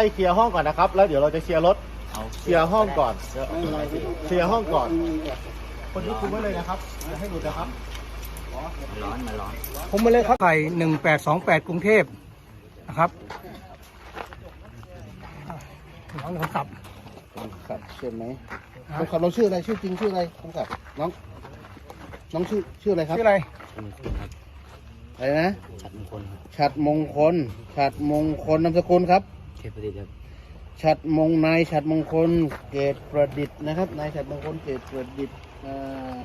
ให้เคลียร์ห้องก่อนนะครับ แล้วเดี๋ยวเราจะเคลียร์รถเคลียร์ห้องก่อนเคลียร์ห้องก่อน คนที่คุมไว้เลยนะครับอย่าให้หลุดนะครับผมมาเลยครับไข่หนึ่งแปดสองแปดกรุงเทพนะครับน้องคนขับครับเชื่อไหมคนขับเราชื่ออะไรชื่อจริงชื่ออะไรคนขับน้องน้องชื่อชื่ออะไรครับชื่ออะไรอะไรนะฉัดมงคลฉัดมงคลนามสกุลครับ ฉัดมงนายฉัดมงคลเกตประดิษฐ์นะครับนายฉัดมงคลเกตประดิษฐ์อ่า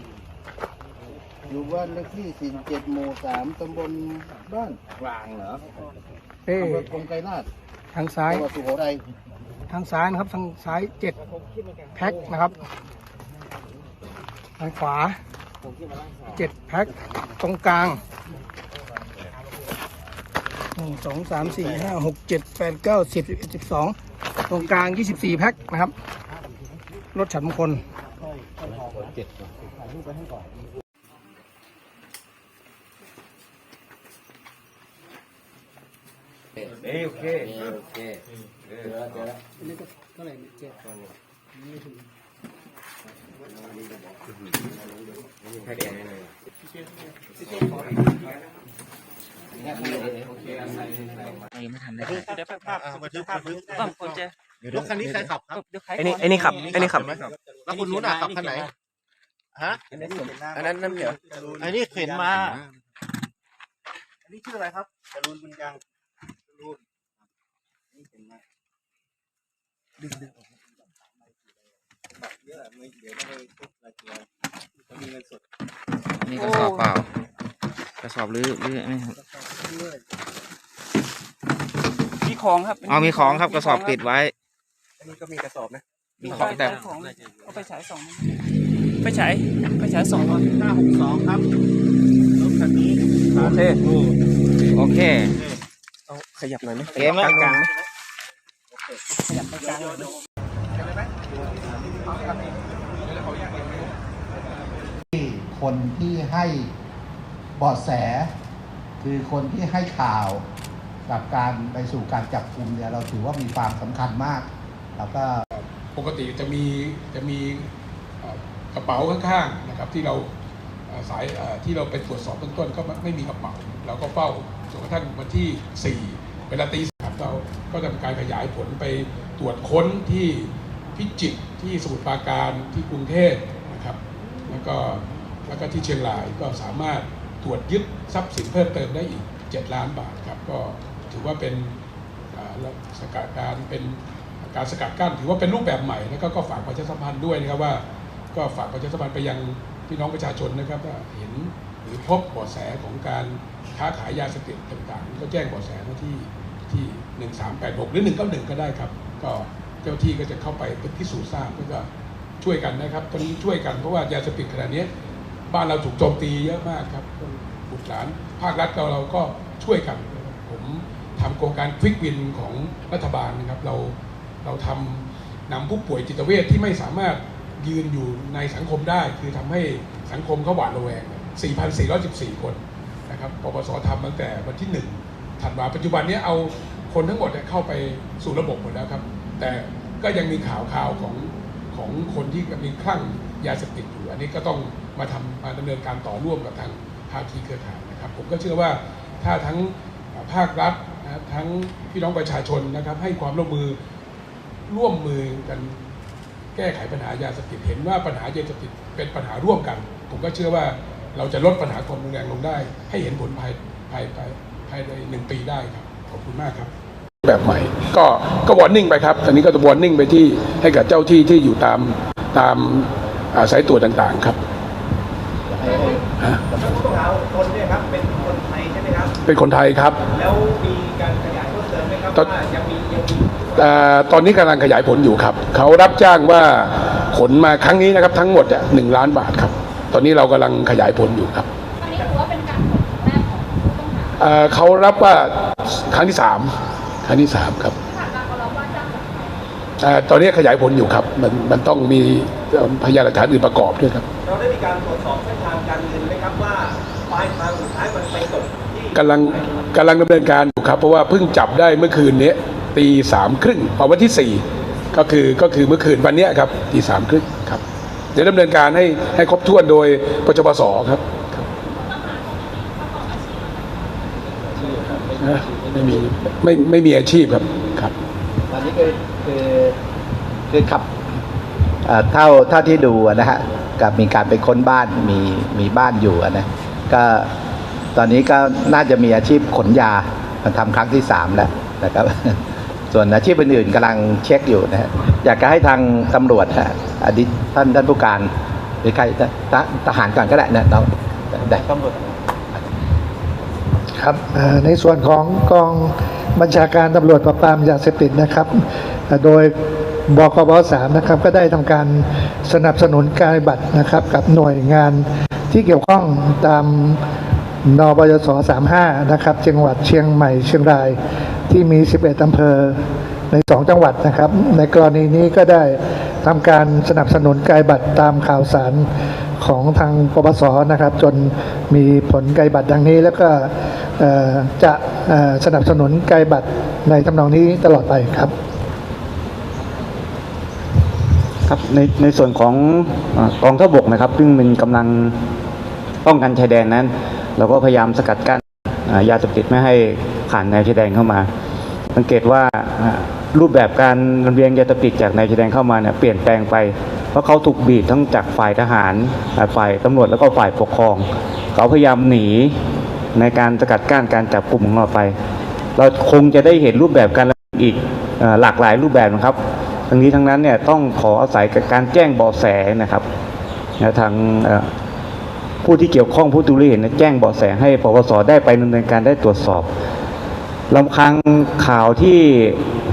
อยู่บ้านเลขที่47หมู่3ตำบลบ้านกลางเหรอเป้อำเภอกรมไกรลาดทางซ้ายจังหวัดสุโขทัยทางซ้ายนะครับทางซ้ายเจ็ดแพ็คนะครับทางขวาเจ็ดแพ็คตรงกลางห นึ่งสองสามสี่ห้าหกเจ็ดแปดเก้าสิบสิบเอ็ดสิบสองตรงกลางยี่สิบสี่แพ็คนะครับ รถฉันมงคลรถคั นนี้ใครขับครับไอ้นี่ไอ้นี่ขับไอ้นี่ขับแล้วคนนู้นอะขับคันไหนฮะอันนั้นน้ำเหนียวไอ้นี่เข็นมาอันนี้ชื่ออะไรครับจรูนบุญยังจรูนนี่เข็นมาดึงดึงออกบัตรเยอะไม่เดี๋ยวไม่ได้ทุกรายเดือนเขามีเงินสดนี่กระสอบเปล่าก ระสอบหรือหรือไม่ครับมีของครับอ๋อมีของครับกระสอบปิดไว้ อันนี้ก็มีกระสอบนะ มีของแต่ของเอาไปฉายสองไปฉายไปฉายสองห้าหกสองครับรถคันนี้โอเคโอเคเอาขยับหน่อยไหมเกมกลางกลางคนที่ให้เบาะแส คือคนที่ให้ข่าวกับการไปสู่การจับกลุ่มเนี่ยเราถือว่ามีความสำคัญมาก แล้วก็ปกติจะมีจะมีกระเป๋าข้างๆนะครับที่เราสายที่เราไปตรวจสอบเบื้องต้นก็ไม่มีกระเป๋าเราก็เฝ้าจนกระทั่งวันที่ 4 เวลาตีสามเราก็ทำการขยายผลไปตรวจค้นที่พิจิตรที่สมุทรปราการที่กรุงเทพนะครับ แล้วก็แล้วก็ที่เชียงรายก็สามารถ ตรวจยึดทรัพย์สินเพิ่มเติมได้อีก 7 ล้านบาทครับ ก็ถือว่าเป็นสกัดการเป็นการสกัดกั้นถือว่าเป็นรูปแบบใหม่แล้วก็ก็ฝากประชาสัมพันธ์ด้วยนะครับว่า ก็ฝากประชาสัมพันธ์ไปยังพี่น้องประชาชนนะครับว่าเห็นหรือพบเบาะแสของการค้าขายยาเสพติดต่างๆ ก็แจ้งเบาะแสมาที่ที่ 1386 หรือ 191 ก็ได้ครับ ก็เจ้าที่ก็จะเข้าไปพิสูจน์ทราบแล้วก็ช่วยกันนะครับตอนนี้ช่วยกันเพราะว่ายาเสพติดขนาดนี้ บ้านเราถูกโจมตีเยอะมากครับบุตรหลานภาครัฐเราเราก็ช่วยกัน ผมทำโครงการควิกวินของรัฐบาลนะครับ เราเราทำนำผู้ป่วยจิตเวชที่ไม่สามารถยืนอยู่ในสังคมได้ คือทำให้สังคมเขาหวาดระแวง 4,414 คนนะครับปปสทำตั้งแต่วันที่1ธันวาปัจจุบันนี้เอาคนทั้งหมดเนี่ยเข้าไปสู่ระบบหมดแล้วครับ แต่ก็ยังมีข่าวข่าวของของคนที่มีคลั่งยาเสพติดอยู่ อันนี้ก็ต้อง มาทำมาดำเนินการต่อร่วมกับทางภาคีเครือข่ายนะครับ ผมก็เชื่อว่าถ้าทั้งภาครัฐนะทั้งพี่น้องประชาชนนะครับให้ความร่วมมือร่วมมือกันแก้ไขปัญหายาเสพติดเห็นว่าปัญหายาเสพติดเป็นปัญหาร่วมกัน ผมก็เชื่อว่าเราจะลดปัญหาความรุนแรงลงได้ ให้เห็นผลภายภายภายภายในหนึ่งปีได้ครับขอบคุณมากครับ แบบใหม่ ก็ก็วอร์นิ่งไปครับตอนนี้ก็จะวอร์นิ่งไปที่ให้กับเจ้าที่ที่อยู่ตามตามสายตรวจต่างๆครับ ผู้ต้องหาคนเนี่ยครับ เป็นคนไทยใช่ไหมครับ เป็นคนไทยครับ แล้วมีการขยายเพิ่มเติมไหมครับตอนว่ายังมียังมีอ่าตอนนี้กำลังขยายผลอยู่ครับ เขารับจ้างว่าขนมาครั้งนี้นะครับ ทั้งหมดหนึ่งล้านบาทครับ ตอนนี้เรากำลังขยายผลอยู่ครับอันนี้ถือว่าเป็นการขนครั้งแรกของผู้ต้องหาอ่าเขารับว่าครั้งที่สามครั้งที่สามครับ ที่ผ่านมาเขารับว่าจ้างจากใครอ่าตอนนี้ขยายผลอยู่ครับ มันมันต้องมีพยานหลักฐานอื่นประกอบด้วยครับ เราได้มีการตรวจสอบเส้นทางการเงินไหมครับว่าปลายทางสุดท้ายมันไปตกที่ กำลังกำลังดำเนินการอยู่ครับ เพราะว่าเพิ่งจับได้เมื่อคืนนี้ตีสามครึ่งพอวันที่สี่ก็คือก็คือเมื่อคืนวันนี้ครับตีสามครึ่งครับเดี๋ยวดำเนินการให้ให้ครบถ้วนโดยปจปสครับครับไม่มีไม่ไม่มีอาชีพครับครับตอนนี้คือคือคือขับเอ่อเท่าเท่าที่ดูนะฮะกับมีการไปค้นบ้านมีมีบ้านอยู่นะก็ ตอนนี้ก็น่าจะมีอาชีพขนยามันทำครั้งที่สามแล้วนะครับ ส่วนอาชีพอื่นๆกำลังเช็คอยู่นะฮะอยากจะให้ทางตำรวจฮะอดีตท่านท่านผู้การหรือใครทหารก่อนก็ได้นะน้องได้ตำรวจครับในส่วนของกองบัญชาการตำรวจปราบปรามยาเสพติดนะครับ โดยบกบสามนะครับก็ได้ทำการสนับสนุนการบัตรนะครับกับหน่วยงานที่เกี่ยวข้องตาม นบยศ35 นะครับ จังหวัดเชียงใหม่เชียงรายที่มี 11 อำเภอใน 2 จังหวัดนะครับ ในกรณีนี้ก็ได้ทำการสนับสนุนไกายบัตรตามข่าวสารของทางปปสนะครับ จนมีผลไกายบัตรดังนี้ แล้วก็จะสนับสนุนไกายบัตรในทำนองนี้ตลอดไปครับครับในในส่วนของอกองทัพบกนะครับ ซึ่งเป็นกำลังป้องกันชายแดนนั้น เราก็พยายามสกัดกั้นยาเสพติดไม่ให้ผ่านแนวชายแดนเข้ามา สังเกตว่ารูปแบบการลำเลียงยาเสพติดจากแนวชายแดนเข้ามาเนี่ยเปลี่ยนแปลงไปเพราะเขาถูกบีบทั้งจากฝ่ายทหารฝ่ายตำรวจแล้วก็ฝ่ายปกครอง เขาพยายามหนีในการสกัดกั้นการจับกลุ่มของเราไป เราคงจะได้เห็นรูปแบบการลำเลียงอีกหลากหลายรูปแบบนะครับ ทั้งนี้ทั้งนั้นเนี่ยต้องขออาศัยการแจ้งเบาะแสนะครับทาง ผู้ที่เกี่ยวข้องผู้ดูแลเห็นแจ้งเบาะแสให้ปปสได้ไปดำเนินการได้ตรวจสอบลำพังข่าวที่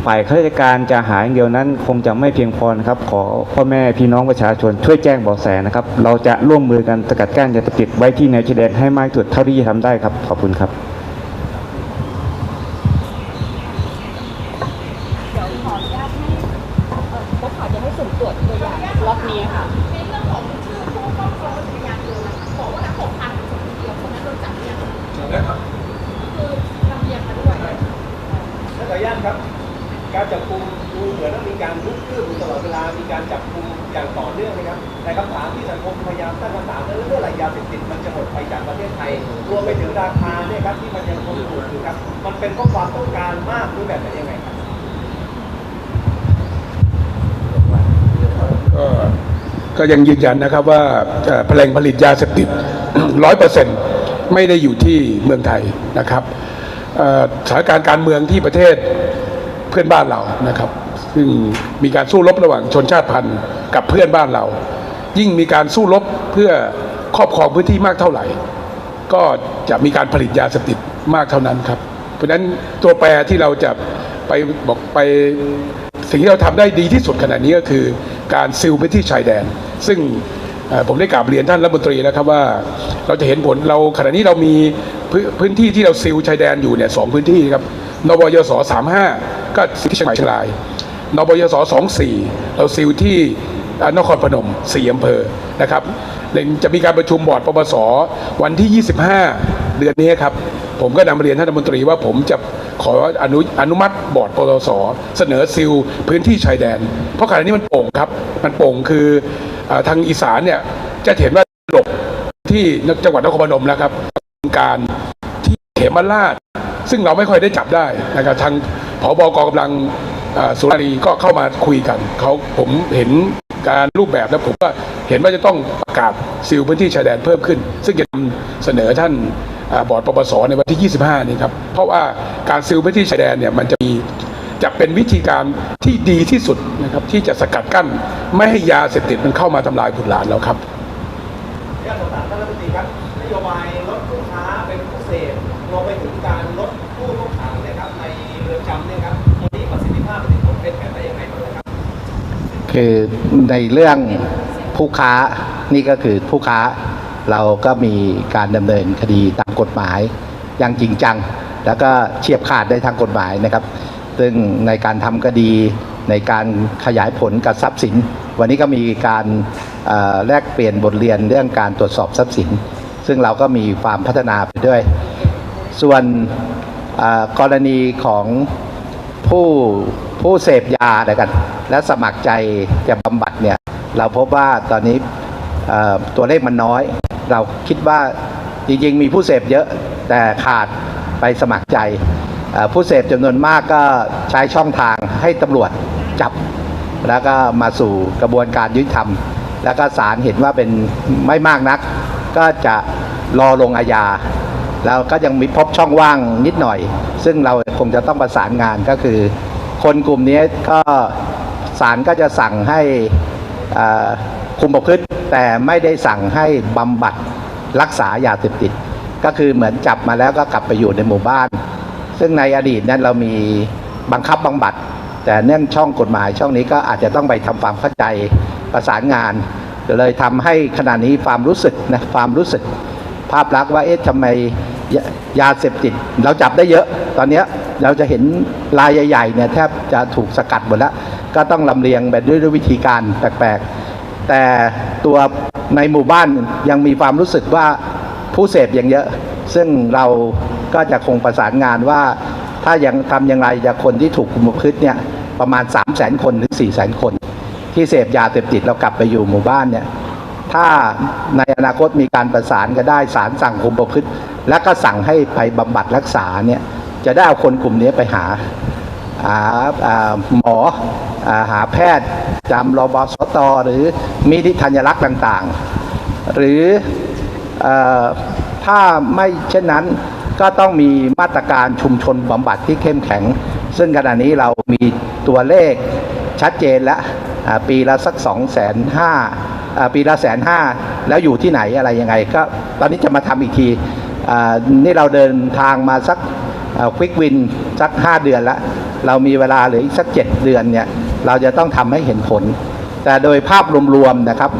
ฝ่ายข้าราชการจะหาอย่างเดียวนั้น คงจะไม่เพียงพอนะครับ ขอพ่อแม่พี่น้องประชาชนช่วยแจ้งเบาะแสนะครับ เราจะร่วมมือกันสกัดกั้นยาเสพติดไว้ที่แนวชายแดนให้มากที่สุดเท่าที่จะทำได้ครับ ขอบคุณครับ การจับกลุ่มดูเหมือนว่ามีการลุกคืบอยู่ตลอดเวลา มีการจับกลุ่มอย่างต่อเนื่องนะครับ แต่คำถามที่สังคมพยายามตั้งคำถามนั้นเมื่อไหร่ยาเสพติดมันจะหมดไปจากประเทศไทย รวมไปถึงราคาเนี่ยครับที่มันยังคงถูกอยู่ครับ มันเป็นเพราะความต้องการมากหรือแบบไหนยังไงครับก็ก็ยังยืนยันนะครับว่าเอ่อแหล่งผลิตยาเสพติดร้อยเปอร์เซ็นต์ไม่ได้อยู่ที่เมืองไทยนะครับเอ่อสถานการณ์การเมืองที่ประเทศ เพื่อนบ้านเรานะครับ ซึ่งมีการสู้รบระหว่างชนชาติพันธุ์กับเพื่อนบ้านเรา ยิ่งมีการสู้รบเพื่อครอบครองพื้นที่มากเท่าไหร่ ก็จะมีการผลิตยาเสพติดมากเท่านั้นครับ เพราะฉะนั้นตัวแปรที่เราจะไปบอกไปสิ่งที่เราทำได้ดีที่สุดขณะนี้ก็คือการซิลพื้นที่ชายแดน ซึ่งผมได้กราบเรียนท่านรัฐมนตรีแล้วครับว่าเราจะเห็นผลเราขณะนี้เรามีพื้นพื้นที่ที่เราซิลชายแดนอยู่เนี่ยสองพื้นที่ครับ นบยศ35ก็ที่เชียงใหม่เชียงรายนบยศ24เราซิลที่นครพนม4อำเภอนะครับเดี๋ยวจะมีการประชุมบอร์ดปปสวันที่ 25 เดือนนี้ครับ ผมก็นำเรียนท่านรัฐมนตรีว่าผมจะขออนุอนุมัติบอร์ดปตสเสนอซิลพื้นที่ชายแดน เพราะขณะนี้มันโป่งครับ มันโป่งคืออทางอีสานเนี่ยจะเห็นว่าหลบที่จังหวัดนครพนมแล้วครับการที่เขมราช ซึ่งเราไม่ค่อยได้จับได้นะครับทางผบกองกำลังสุรารีก็เข้ามาคุยกันเขาผมเห็นการรูปแบบแล้วผมก็เห็นว่าจะต้องประกาศซิลพื้นที่ชายแดนเพิ่มขึ้น ซึ่งจะนำเสนอท่านอบอร์ดปปสในวันที่ 25 นี้ครับเพราะว่าการซิลพื้นที่ชายแดนเนี่ยมันจะมีจะเป็นวิธีการที่ดีที่สุดนะครับที่จะสกัดกั้น ไม่ให้ยาเสพติดมันเข้ามาทำลายบุตรหลานเราครับ คือในเรื่องผู้ค้านี่ก็คือผู้ค้าเราก็มีการดำเนินคดีตามกฎหมายอย่างจริงจัง แล้วก็เฉียบขาดได้ทางกฎหมายนะครับ ซึ่งในการทำคดีในการขยายผลกับทรัพย์สิน วันนี้ก็มีการแลกเปลี่ยนบทเรียนเรื่องการตรวจสอบทรัพย์สิน ซึ่งเราก็มีความพัฒนาไปด้วย ส่วนกรณีของ ผู้ผู้เสพยานะครับและสมัครใจจะบำบัดเนี่ยเราพบว่าตอนนี้ตัวเลขมันน้อย เราคิดว่าจริงๆ มีผู้เสพเยอะแต่ขาดไปสมัครใจ ผู้เสพจำนวนมากก็ใช้ช่องทางให้ตำรวจจับ แล้วก็มาสู่กระบวนการยุติธรรม แล้วก็ศาลเห็นว่าเป็นไม่มากนัก ก็จะรอลงอาญา แล้วก็ยังมีพบช่องว่างนิดหน่อย ซึ่งเราคงจะต้องประสานงานก็คือ คนกลุ่มนี้ก็ศาลก็จะสั่งให้คุมประพฤติแต่ไม่ได้สั่งให้บำบัดรักษายาเสพติด ก็คือเหมือนจับมาแล้วก็กลับไปอยู่ในหมู่บ้าน ซึ่งในอดีตนั้นเรามีบังคับบำบัด แต่เนื่องช่องกฎหมายช่องนี้ก็อาจจะต้องไปทำความเข้าใจประสานงานเลยทำให้ขณะนี้ความรู้สึกนะความรู้สึก ภาพลักษณ์ว่าเอ๊ะทำไม ยายาเสพติด เราจับได้เยอะ ตอนนี้เราจะเห็นรายใหญ่ๆเนี่ยแทบจะถูกสกัดหมดแล้วก็ต้องลำเลียงแบบด้วยวิธีการแปลกๆ แต่ตัวในหมู่บ้านยังมีความรู้สึกว่าผู้เสพยังเยอะ ซึ่งเราก็จะคงประสานงานว่าถ้ายังทำอย่างไรจะคนที่ถูกคุมพฤติเนี่ยประมาณ 3 0 0 0 0 0 คนถึง4 0 0 0 0 คน ที่เสพยาเสพติดเรากลับไปอยู่หมู่บ้านเนี่ย ถ้าในอนาคตมีการประสานก็ได้สารสั่งคุมประพฤติ และก็สั่งให้ไปบำบัดรักษาเนี่ยจะได้เอาคนกลุ่มนี้ไปหาหาาหมออหาแพทย์จำรบสตหรือมีทิธัญลักษณ์ต่างๆ หรืออถ้าไม่เช่นนั้นก็ต้องมีมาตรการชุมชนบำบัดที่เข้มแข็ง ซึ่งขณะนี้เรามีตัวเลขชัดเจนแล้วปีละสัก2 5 0 0 0 0อ่า ปีละแสนห้าแล้วอยู่ที่ไหนอะไรยังไง ก็ตอนนี้จะมาทำอีกทีนี่เราเดินทางมาสักควิกวินสัก 5 เดือนแล้วเรามีเวลาเหลืออีกสัก 7 เดือนเนี่ยเราจะต้องทำให้เห็นผล แต่โดยภาพรวมๆนะครับ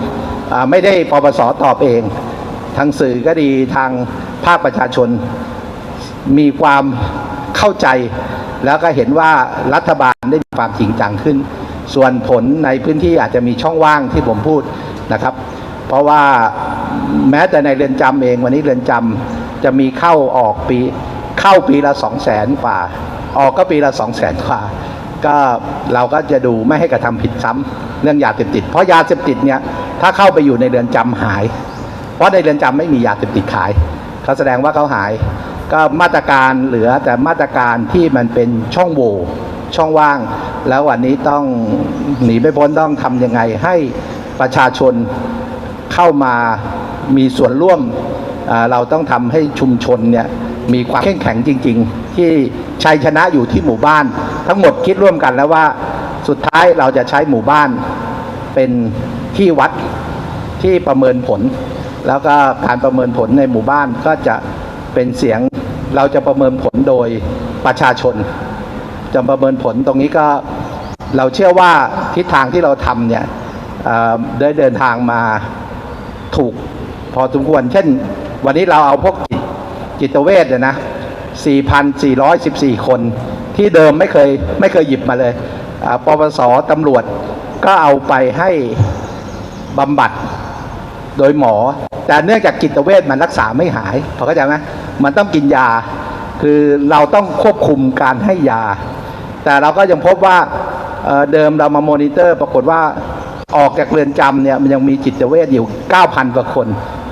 ไม่ได้ปปสตอบเอง ทางสื่อก็ดีทางภาคประชาชน มีความเข้าใจ แล้วก็เห็นว่ารัฐบาลได้มีความจริงจังขึ้น ส่วนผลในพื้นที่อาจจะมีช่องว่างที่ผมพูด นะครับ เพราะว่าแม้แต่ในเรือนจำเองวันนี้เรือนจำจะมีเข้าออกปีเข้าปีละสองแสนกว่า ออกก็ปีละสองแสนกว่า ก็เราก็จะดูไม่ให้กระทำผิดซ้ำเรื่องยาเสพติด เพราะยาเสพติดเนี่ยถ้าเข้าไปอยู่ในเรือนจำหาย เพราะในเรือนจำไม่มียาเสพติดขายเขาแสดงว่าเขาหาย ก็มาตรการเหลือแต่มาตรการที่มันเป็นช่องโหว่ช่องว่าง แล้ววันนี้ต้องหนีไม่พ้นต้องทำยังไงให้ ประชาชนเข้ามามีส่วนร่วม เราต้องทำให้ชุมชนเนี่ยมีความเข้มแข็งจริง ๆ ที่ชัยชนะอยู่ที่หมู่บ้าน ทั้งหมดคิดร่วมกันแล้วว่าสุดท้ายเราจะใช้หมู่บ้านเป็นที่วัดที่ประเมินผล แล้วก็การประเมินผลในหมู่บ้านก็จะเป็นเสียงเราจะประเมินผลโดยประชาชนจะประเมินผลตรงนี้ก็เราเชื่อว่าทิศทางที่เราทำเนี่ย ได้เดินทางมาถูกพอสมควร เช่น วันนี้เราเอาพวกจิตเวชเนี่ยนะ 4,414 คน ที่เดิมไม่เคยไม่เคยหยิบมาเลยปปสตำรวจก็เอาไปให้บำบัดโดยหมอ แต่เนื่องจากจิตเวชมันรักษาไม่หายพอเข้าใจไหมมันต้องกินยา คือเราต้องควบคุมการให้ยา แต่เราก็ยังพบว่าเอ่อเดิมเรามาโมนิเตอร์ ปรากฏว่า ออกจากเรือนจำเนี่ยมันยังมีจิตเวชอยู่ 9,000กว่าคน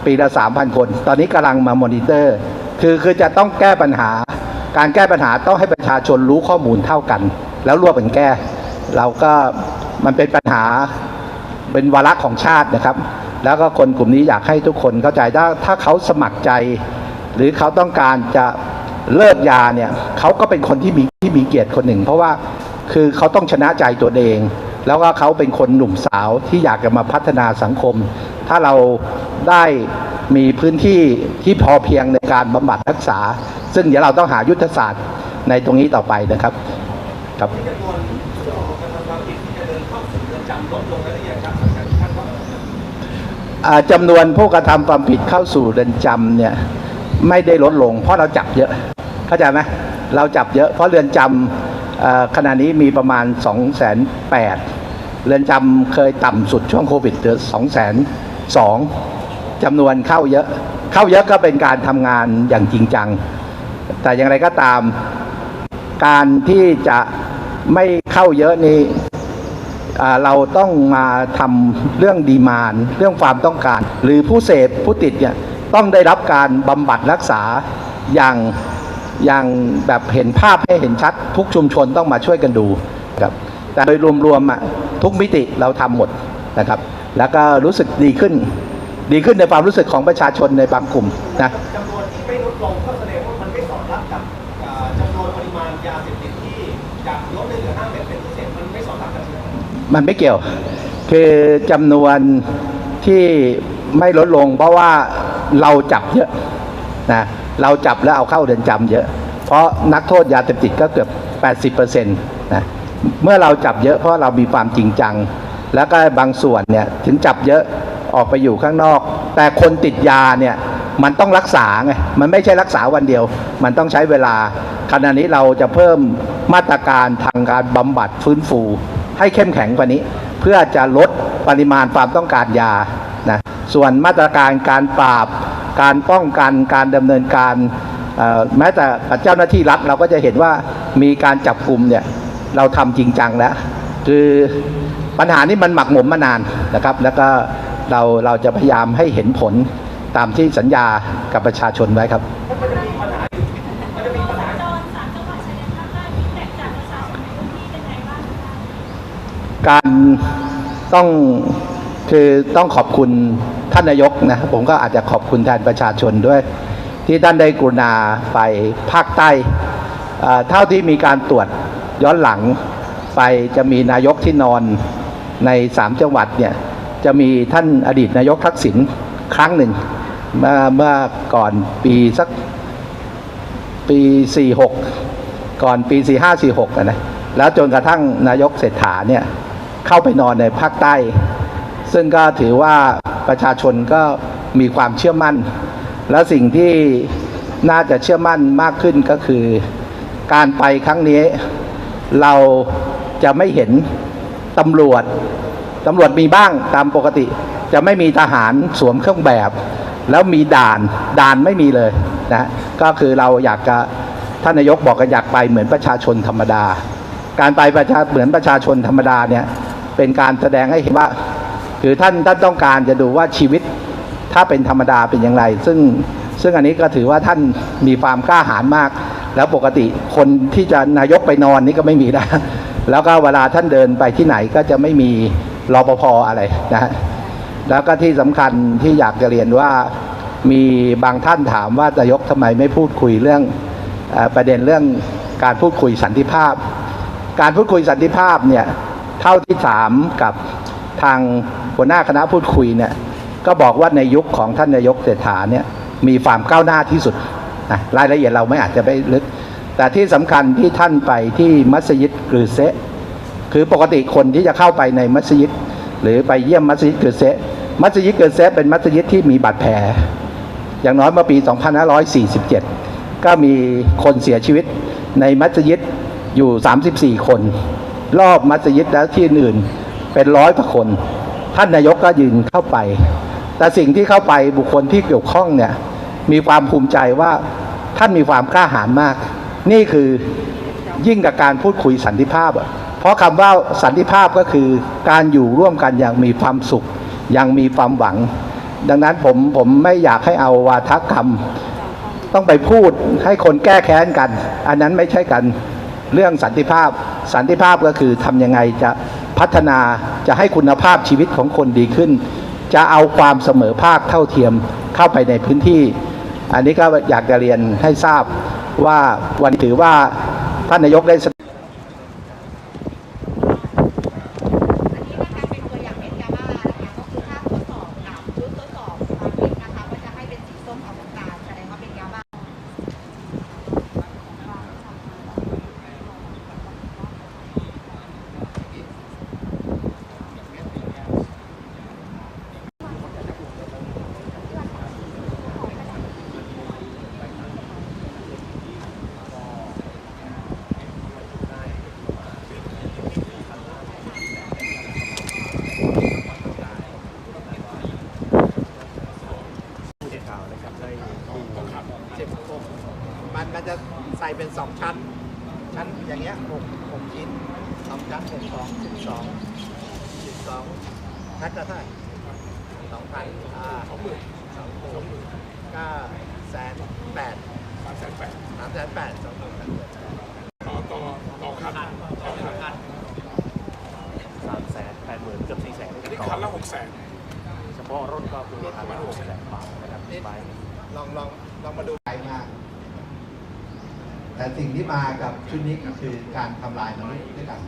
ปีละ 3,000 คน ตอนนี้กำลังมาโมนิเตอร์ คือคือจะต้องแก้ปัญหา การแก้ปัญหาต้องให้ประชาชนรู้ข้อมูลเท่ากัน แล้วร่วมกันแก้ เราก็มันเป็นปัญหาเป็นวาระของชาตินะครับ แล้วก็คนกลุ่มนี้อยากให้ทุกคนเข้าใจถ้าถ้าเขาสมัครใจ หรือเขาต้องการจะเลิกยาเนี่ยเขาก็เป็นคนที่มีที่มีเกียรติคนหนึ่ง เพราะว่าคือเขาต้องชนะใจตัวเอง แล้วก็เขาเป็นคนหนุ่มสาวที่อยากจะมาพัฒนาสังคม ถ้าเราได้มีพื้นที่ที่พอเพียงในการบำบัดรักษา ซึ่งเดี๋ยวเราต้องหายุทธศาสตร์ในตรงนี้ต่อไปนะครับครับอ่าจำนวนผู้กระทำความผิดเข้าสู่เรือนจำเนี่ยไม่ได้ลดลง เพราะเราจับเยอะเข้าใจไหมเราจับเยอะเพราะเรือนจำ ขณะนี้มีประมาณ2องแสนแปดเรือนจำเคยต่ำสุดช่วงโควิดเหลือสองแสนสองจำนวนเข้าเยอะ เข้าเยอะก็เป็นการทำงานอย่างจริงจัง แต่อย่างไรก็ตาม การที่จะไม่เข้าเยอะนี่อ่าเราต้องมาทำเรื่องดีมานเรื่องความต้องการ หรือผู้เสพผู้ติดเนี่ยต้องได้รับการบำบัดรักษาอย่าง อย่างแบบเห็นภาพให้เห็นชัด ทุกชุมชนต้องมาช่วยกันดูครับแต่โดยรวมๆอะทุกมิติเราทำหมดนะครับ แล้วก็รู้สึกดีขึ้น ดีขึ้นในความรู้สึกของประชาชนในบางกลุ่มนะจำนวนที่ไม่ลดลงก็แสดงว่ามันไม่สอดรับกับอ่าจำนวนปริมาณยาเสพติดที่จากลดเหลือห้าเม็ดเป็นเปอร์เซ็นต์มันไม่สอดรับกันใช่ไหมครับมันไม่เกี่ยว คือจำนวนที่ไม่ลดลงเพราะว่าเราจับเยอะนะ เราจับแล้วเอาเข้าเรือนจำเยอะ เพราะนักโทษยาเสพติดก็เกือบ 80%นะเมื่อเราจับเยอะเพราะเรามีความจริงจัง แล้วก็บางส่วนเนี่ยถึงจับเยอะออกไปอยู่ข้างนอก แต่คนติดยาเนี่ยมันต้องรักษาไงมันไม่ใช่รักษาวันเดียว มันต้องใช้เวลาขณะนี้เราจะเพิ่มมาตรการทางการบำบัดฟื้นฟู ให้เข้มแข็งกว่านี้ เพื่อจะลดปริมาณความต้องการยานะ ส่วนมาตรการการปราบ การป้องกันการดำเนินการแม้แต่เจ้าหน้าที่รัฐเราก็จะเห็นว่ามีการจับกลุ่มเนี่ยเราทำจริงจังแล้ว คือปัญหานี้มันหมักหมมมานานนะครับ แล้วก็เราเราจะพยายามให้เห็นผลตามที่สัญญากับประชาชนไว้ครับการต้องคือต้องขอบคุณ ท่านนายกนะผมก็อาจจะขอบคุณแทนประชาชนด้วย ที่ท่านได้กรุณาไปภาคใต้เท่าที่มีการตรวจย้อนหลังไปจะมีนายกที่นอนในสามจังหวัดเนี่ยจะมีท่านอดีตนายกทักษิณครั้งหนึ่งเมื่อเมื่อก่อนปีสักปี 46 ก่อนปี 45 46อะนะแล้วจนกระทั่งนายกเศรษฐาเนี่ยเข้าไปนอนในภาคใต้ ซึ่งก็ถือว่า ประชาชนก็มีความเชื่อมั่น แล้วสิ่งที่น่าจะเชื่อมั่นมากขึ้นก็คือ การไปครั้งนี้ เราจะไม่เห็นตำรวจตำรวจมีบ้างตามปกติ จะไม่มีทหารสวมเครื่องแบบ แล้วมีด่านด่านไม่มีเลยนะก็คือเราอยากจะท่านนายกบอกกันอยากไปเหมือนประชาชนธรรมดา การไปประชาเหมือนประชาชนธรรมดาเนี่ยเป็นการแสดงให้เห็นว่า คือท่านท่านต้องการจะดูว่าชีวิตถ้าเป็นธรรมดาเป็นอย่างไร ซึ่งซึ่งอันนี้ก็ถือว่าท่านมีความกล้าหาญมาก แล้วปกติคนที่จะนายกไปนอนนี่ก็ไม่มีนะแล้วก็เวลาท่านเดินไปที่ไหนก็จะไม่มีรอปภอะไรนะแล้วก็ที่สำคัญที่อยากจะเรียนว่ามีบางท่านถามว่านายกทำไมไม่พูดคุยเรื่องอประเด็นเรื่องการพูดคุยสันติภาพ การพูดคุยสันติภาพเนี่ยเท่าที่ถามกับทาง หัวหน้าคณะพูดคุยเนี่ยก็บอกว่าในยุคของท่านนายกเศรษฐาเนี่ยมีความก้าวหน้าที่สุดนะรายละเอียดเราไม่อาจจะไปลึก แต่ที่สำคัญที่ท่านไปที่มัสยิดกรือเซะคือปกติคนที่จะเข้าไปในมัสยิด หรือไปเยี่ยมมัสยิดเกิดเซะมัสยิดเกิดเซะเป็นมัสยิดที่มีบาดแผล อย่างน้อยเมื่อปี 2547 ก็มีคนเสียชีวิตในมัสยิดอยู่ 34 คน รอบมัสยิดและที่อื่นเป็นร้อยกว่าคน ท่านนายกก็ยืนเข้าไป แต่สิ่งที่เข้าไปบุคคลที่เกี่ยวข้องเนี่ยมีความภูมิใจว่าท่านมีความกล้าหาญมาก นี่คือยิ่งกับการพูดคุยสันติภาพ เพราะคำว่าสันติภาพก็คือการอยู่ร่วมกันอย่างมีความสุข อย่างมีความหวัง ดังนั้นผมผมไม่อยากให้เอาวาทกรรม ต้องไปพูดให้คนแก้แค้นกัน อันนั้นไม่ใช่กันเรื่องสันติภาพ สันติภาพก็คือทำยังไงจะ พัฒนาจะให้คุณภาพชีวิตของคนดีขึ้น จะเอาความเสมอภาคเท่าเทียมเข้าไปในพื้นที่ อันนี้ก็อยากจะเรียนให้ทราบว่าวันถือว่าท่านนายกได้ เป็นตัวอย่างเม็ดยาบ้านะคะก็คือถ้าทดสอบกับชุดทดสอบความเม็ดนะคะก็จะให้เป็นสีส้มอวกาศแสดงว่าเป็นยาบ้า สองสิบสองนัดละเท่าไหร่สองพันอ่าสองหมื่นสองหมื่นเก้าแสนแปด สามแสนแปด สามแสนแปดสองหมื่นสามแสนแปด ต่อต่อต่อคัน สามแสนแปดหมื่นเกือบสี่แสน อันนี้คันละหกแสน เฉพาะรถก็คือประมาณหกแสนบาทนะครับไปลองลองลองมาดูไปมาก แต่สิ่งที่มากับชุดนี้ก็คือการทำลายมนุษย์ด้วยกัน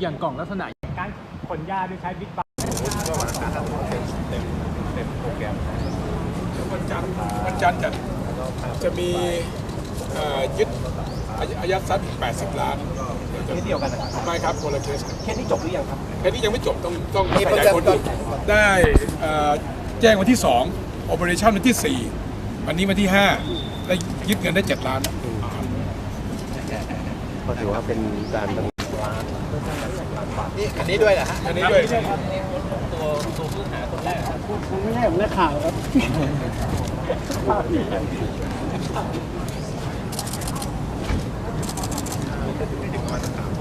อย่างกล่องลักษณะการขนยาโดยใช้บิ๊กบัวันจันทร์วันจันทร์จะจะมีเอ่อยึดอาอายัดทรัพย์อีก 80 ล้านเคสเดียวกันนะครับไม่ครับคนละเคสเคสนี้จบหรือยังครับแค่นี้ยังไม่จบต้องต้องมีขยายผลเปอร์อีเซ็นกต์ได้เอ่อแจ้งวันที่2 operation วันที่ 4 วันนี้วันที่5ได้ยึดเงินได้ 7 ล้าน ก็ถือว่าเป็นการทำนนี่อันนี้ด้วยเหรอฮะอันนี้ด้วยตัวตัวผู้หาคนแรกครับผมไม่ใช่ผมนักข่าวครับะมาณสาม